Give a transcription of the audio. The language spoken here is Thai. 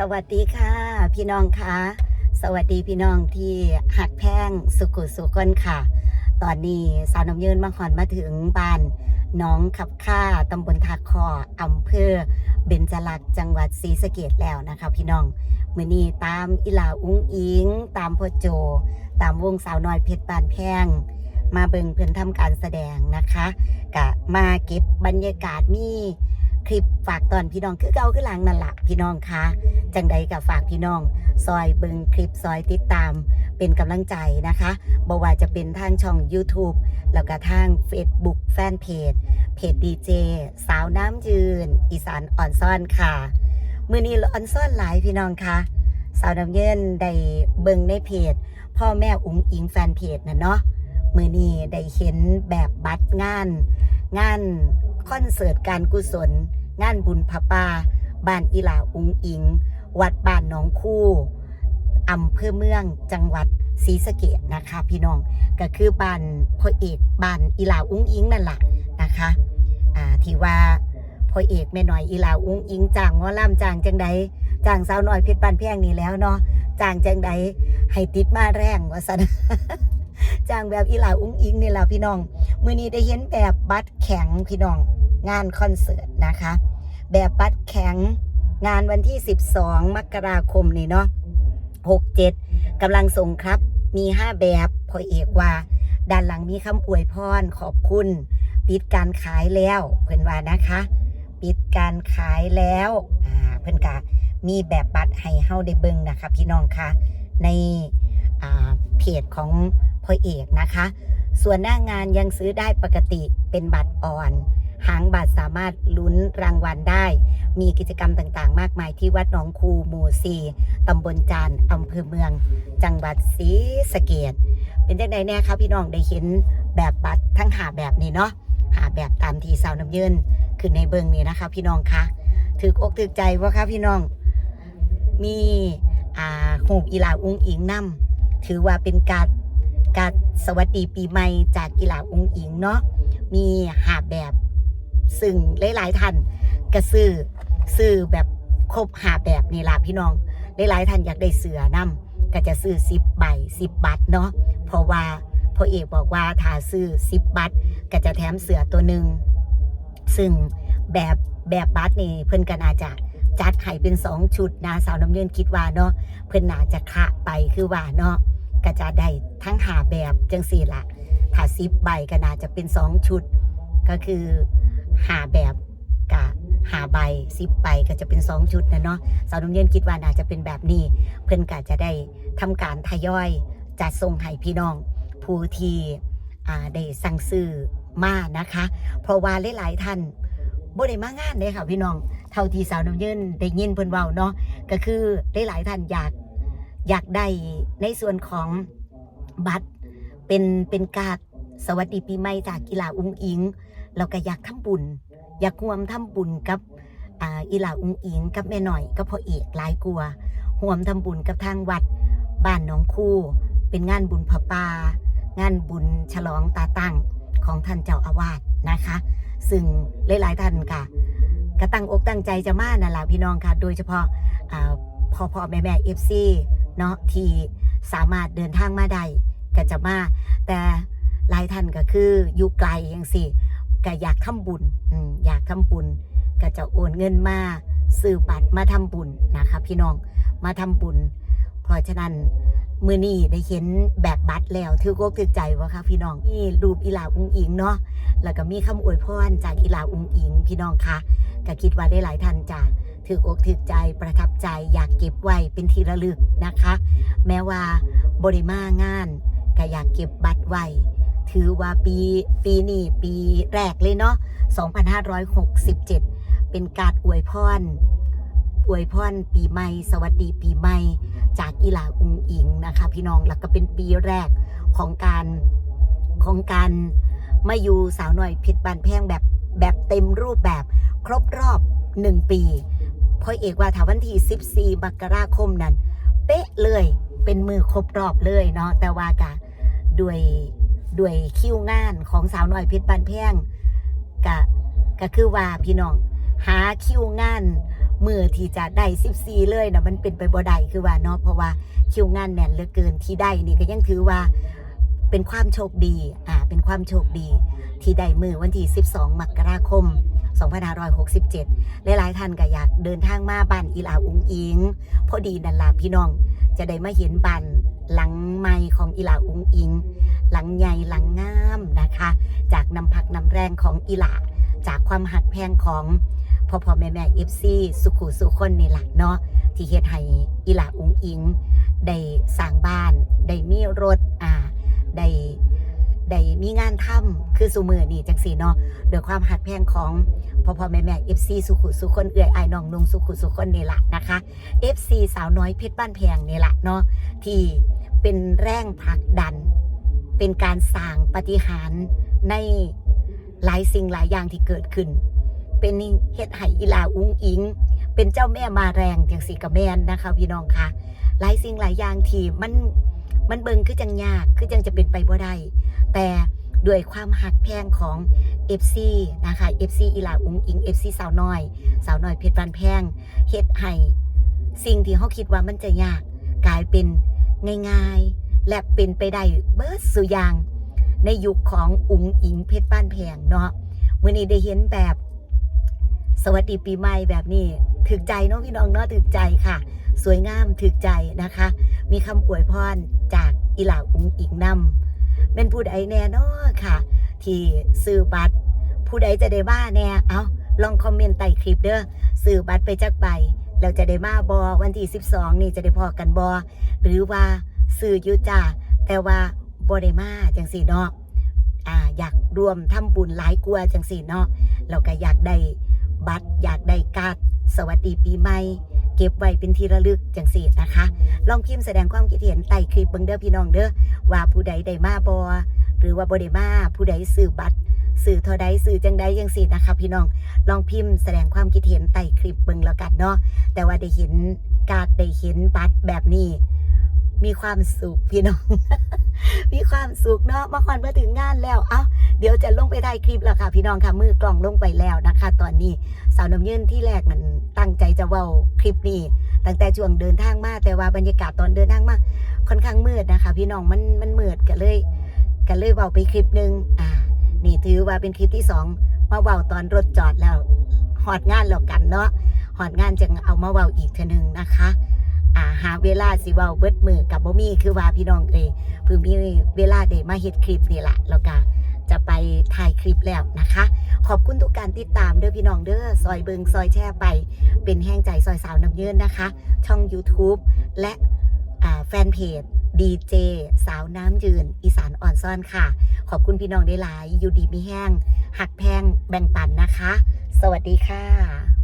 สวัสดีค่ะ พี่น้องคะสวัสดีพี่น้องที่หักแพงสุขุสุคนค่ะ ตอนนี้สาวน้ำยืนมาขอนมาถึงบ้านน้องขับค่าตำบลทาคออำเภอเบญจลักษ์จังหวัดศรีสะเกดแล้วนะคะพี่น้องมื่อนี้ตามอิลาอุ้งอิง ตามพ่อโจ ตามวงสาวน้อยเพชรบานแพงมาเบิ่งเพื่อนทำการแสดงนะคะกะมาเก็บบรรยากาศมี คลิปฝากตอนพี่น้องคือเก่าคือหลังนั่นละพี่น้องคะจังใดกับฝากพี่น้อง ซอยเบิงคลิปซอยติดตาม เป็นกำลังใจนะคะบอกว่าจะเป็นทางช่อง YouTube แล้วก็ทาง Facebook แฟนเพจเพจดีเจสาวน้ำยืน อีสานอ่อนซ่อนค่ะ มือนี้อ่อนซ่อนหลายพี่น้องคะสาวน้ำเย็นได้เบิงในเพจ พ่อแม่อุ๋งอิงแฟนเพจนะเนาะมือนี้ได้เห็นแบบบัตรงาน งาน คอนเสิร์ตการกุศล งานบุญพระป่าบ้านอีหลาอุงอิง วัดบ้านหนองคู่อำเภอเมืองจังหวัดศรีสะเกดนะคะพี่น้องก็คือบ้านพ่อเอกบ้านอีหลาอุงอิงนั่นแหละนะคะอ่าที่ว่าพ่อเอกแม่หน่อยอีหลาอุงอิงจ้างหมอล่ำจ้างจังใดจ้างสาวหน่อยเพชรบ้านแพงนี่แล้วเนาะจ้างจังใดให้ติดมาแรงว่าสันจ้างแบบอีหลาอุงอิงนี่แหละพี่น้อง มื่อนี้ได้เห็นแบบบัตรแข็งพี่น้องงานคอนเสิร์ตนะคะ แบบบัตรแข็งงานวันที่ 12 มกราคมนี่เนาะ67กำลังส่งครับมี 5 แบบพอเอกว่า ด้านหลังมีคำอวยพรขอบคุณ ปิดการขายแล้วเพื่อนว่านะคะ ปิดการขายแล้วอ่าเพื่อนกะมีแบบบัตรให้เฮาได้เบิ่งนะคะ พี่น้องคะในเพจของพ่อเอกนะคะ ส่วนหน้างานยังซื้อได้ปกติเป็นบัตรอ่อน หางบัตรสามารถลุ้นรางวัลได้ มีกิจกรรมต่างๆ มากมายที่วัดหนองคูหมู่สี่ตำบลจานอำเภอเมือง จังหวัดศรีสะเกดเป็นจังใดแน่ครับพี่น้องได้เห็นแบบบัตรทั้งหาแบบนี้เนาะหาแบบตามทีสาวน้ำเยินขึ้นในเบิงนี้นะคะ พี่น้องคะถือกอกถือใจว่าคะพี่น้อง มีอ่าหูอีลาอุ้งอิงนำถือว่าเป็นการ การสวัสดีปีใหม่จากอีหลาอุ้งอิงเนาะมีหาแบบซึ่งหลายๆท่านก็ซื้อซื้อแบบครบหาแบบนี่ล่ะพี่น้องหลายๆท่านอยากได้เสือนำก็จะซื้อ10ใบ10บัตรเนาะเพราะว่าพ่อเอกบอกว่าถ้าซื้อ10บัตรก็จะแถมเสือตัวหนึ่งซึ่งแบบแบบบัตรนี่เพิ่อนก็น่าจะจัดให้เป็น2ชุดนะสาวน้ำเงินคิดว่าเนาะเพิ่นน่าจะคะไปคือว่าเนาะ ก็จะได้ทั้งหาแบบจังสี่ละถ้า10ใบก็น่าจะเป็น2ชุด ก็คือหาแบบกับหาใบสิบใบก็จะเป็นสองชุดนะเนาะสาวน้ำเย็นคิดว่าน่าจะเป็นแบบนี้ เพื่อนก็จะได้ทำการทยอยจัดส่งให้พี่น้อง ผู้ที่ได้สั่งซื้อมานะคะ เพราะว่าหลายๆท่านบ่ได้มางานเลยค่ะพี่น้อง เท่าที่สาวน้ำเย็นได้ยินเพิ่นเว้าเนาะก็คือหลายๆท่านอยาก อยากได้ในส่วนของบัตรเป็นเป็นการสวัสดีปีใหม่จากกีฬาอุ้งอิงเราก็อยากทำบุญ อยากร่วมทำบุญกับอีหลาอุ้งอิงกับแม่หน่อยกับพ่อเอกหลายกลัวร่วมทำบุญกับทางวัดบ้านหนองคู่ เป็นงานบุญพปา งานบุญฉลองตาตั้งของท่านเจ้าอาวาสนะคะ ซึ่งหลายๆท่านค่ะก็ตั้งอกตั้งใจจะมานั่นแหละพี่น้องค่ะ โดยเฉพาะพ่อพ่อแม่แม่เอฟซี เนาะที่สามารถเดินทางมาได้ก็จะมา แต่หลายท่านก็คืออยู่ไกลอย่างสิก็อยากทำบุญอืมอยากทำบุญ ก็จะโอนเงินมาซื้อบัตรมาทำบุญนะคะพี่น้องมาทำบุญ เพราะฉะนั้นมือนี้ได้เห็นแบบบัตรแล้วถือก็ถือใจว่าค่ะพี่น้องนี่รูปอีหลาอุงอิงเนาะแล้วก็มีคำอวยพรจากอีหลาอุงอิงพี่น้องคะก็คิดว่าได้หลายท่านจ้ะ ถือกอกถือใจประทับใจอยากเก็บไว้เป็นที่ระลึกนะคะ แม้ว่าบริมางานก็อยากเก็บบัตรไว้ถือว่าปีปีนี้ปีแรกเลยเนาะ 2567 เป็นการอวยพรอวยพรปีใหม่ สวัสดีปีใหม่ จากอีหลาอุงอิงนะคะ พี่น้องแล้วก็เป็นปีแรกของการของการมาอยู่สาวหน่อยเพชรบานแพงแบบแบบเต็มรูปแบบครบรอบหนึ่งปี พ่อเอกว่าถ้าวันที่14มกราคมนั้น เป๊ะเลยเป็นมือครบรอบเลยเนาะแต่ว่ากะด้วยด้วยคิวงานของสาวน้อยเพชรบานแพงกะก็คือว่าพี่น้องหาคิวงานมือที่จะได้14เลยนะมันเป็นไปบ่ได้คือว่าเนาะเพราะว่าคิวงานแน่นเหลือเกินที่ได้นี่ก็ยังถือว่าเป็นความโชคดี อ่า เป็นความโชคดี ที่ได้มือวันที่ 12 มกราคม 2567 หลายๆท่านก็อยากเดินทางมาบ้านอีหลาอุงอิง พอดีนันล่ะพี่น้อง จะได้มาเห็นบ้านหลังใหม่ของอีหลาอุงอิง หลังใหญ่หลังงามนะคะ จากน้ำพักน้ำแรงของอีหลาจากความหักแพงของพ่อพ่อแม่แม่เอฟซีสุขุสุคนนี่แหละเนาะที่เฮ็ดให้อีหลาอุงอิง ได้สร้างบ้าน ได้มีรถอ่าได้ ได้มีงานทำคือสุมือนี่จังสีเนาะโดยความหักแพงของพ่อพ่อแม่แม่เอฟซีสุขุสุคนเอื่อยไอ้น้องนุงสุขุสุคนนี่แหละนะคะ FC สาวน้อยเพชรบ้านแพงนี่แหละเนาะที่เป็นแรงผลักดัน เป็นการสร้างปฏิหารในหลายสิ่งหลายอย่างที่เกิดขึ้น เป็นเฮ็ดให้อีลาอุ้งอิง เป็นเจ้าแม่มาแรงจังสีกับแมนนะคะพี่น้องคะหลายสิ่งหลายอย่างที่มัน มันเบิงคือจังยากคือจังจะเป็นไปบ่ได้แต่ด้วยความหักแพงของ FC นะคะ FC อีลาอุ้งอิง FC สาวน้อย สาวน้อยเพชรบ้านแพงเฮ็ดให้สิ่งที่เขาคิดว่ามันจะยาก กลายเป็นง่ายๆ และเป็นไปได้เบิดสุอยาง ในยุคของอุ๋งอิงเพชรบ้านแพงเนาะมื่อนี้ได้เห็นแบบ สวัสดีปีใหม่แบบนี้ถึกใจเนาะพี่น้องเนาะถึกใจค่ะ สวยงามถึกใจนะคะ มีคำอวยพรจากอีหลาอุงอิงนำเป็นผู้ใดแน่นาะค่ะ ที่ซื้อบัตร ผู้ใดจะได้มาแน่เอาลองคอมเมนต์ใต้คลิปเด้อซื้อบัตรไปจักใบแล้วจะได้มาบอวันที่ 12 นี่จะได้พอกันบอหรือว่าซื้ออยุจ้าแต่ว่าบอได้มาจังสี่เนาะอ่าอยากรวมทำบุญหลายกลัวจังสี่เนาะแล้วก็อยากได้บัตรอยากได้การ์ดสวัสดีปีใหม่ เก็บไว้เป็นที่ระลึกจังสีนะคะ ลองพิมพ์แสดงความคิดเห็นใต้คลิปเบิ่งเด้อพี่น้องเด้อว่าผู้ใดได้มาบอหรือว่าบอได้มาผู้ใดซื้อบัตรสื่อเท่าใดสื่อจังใดยังสินะคะพี่น้องลองพิมพ์แสดงความคิดเห็นใต้คลิปเบิ่งแล้วกันเนาะแต่ว่าได้เห็นการได้เห็นบัตรแบบนี้ มีความสุขพี่น้อง มีความสุขเนาะมาควันมาถึงงานแล้ว เอ้าเดี๋ยวจะลงไปถ่ายคลิปแล้วค่ะ พี่น้องค่ะมือกล่องลงไปแล้วนะคะ ตอนนี้สาวน้ำเยืนที่แรกมันตั้งใจ จะเว้าคลิปนี้ตั้งแต่ช่วงเดินทางมาแต่ว่าบรรยากาศตอนเดินทางมาค่อนข้างมืดนะคะ พี่น้องมันมันมืดกันเลยกันเลยเว้าไปคลิปหนึ่งอ่า นี่ถือว่าเป็นคลิปที่สองมาเว้าตอนรถจอดแล้วหอดงานแล้วกันเนาะหอดงานจึงเอามาเว้าอีกเทนึงนะคะอ่าหาเวลาสิเว้าเบิดมือกับบ่มีคือว่าพี่น้องเอยเพิ่งมีเวลาได้มาเฮ็ดคลิปนี่แหละแล้วก็ จะไปถ่ายคลิปแล้วนะคะ ขอบคุณทุกการติดตามเด้อพี่น้องเด้อซอยเบิงซอยแช่ไป เป็นแห้งใจซอยสาวน้ำเยืนนะคะ ช่อง YouTube และแฟนเพจดีเจสาวน้ำยืน อีสานอ่อนซ่อนค่ะ ขอบคุณพี่น้องได้หลาย อยู่ดีมีแห้ง หักแพงแบ่งปันนะคะ สวัสดีค่ะ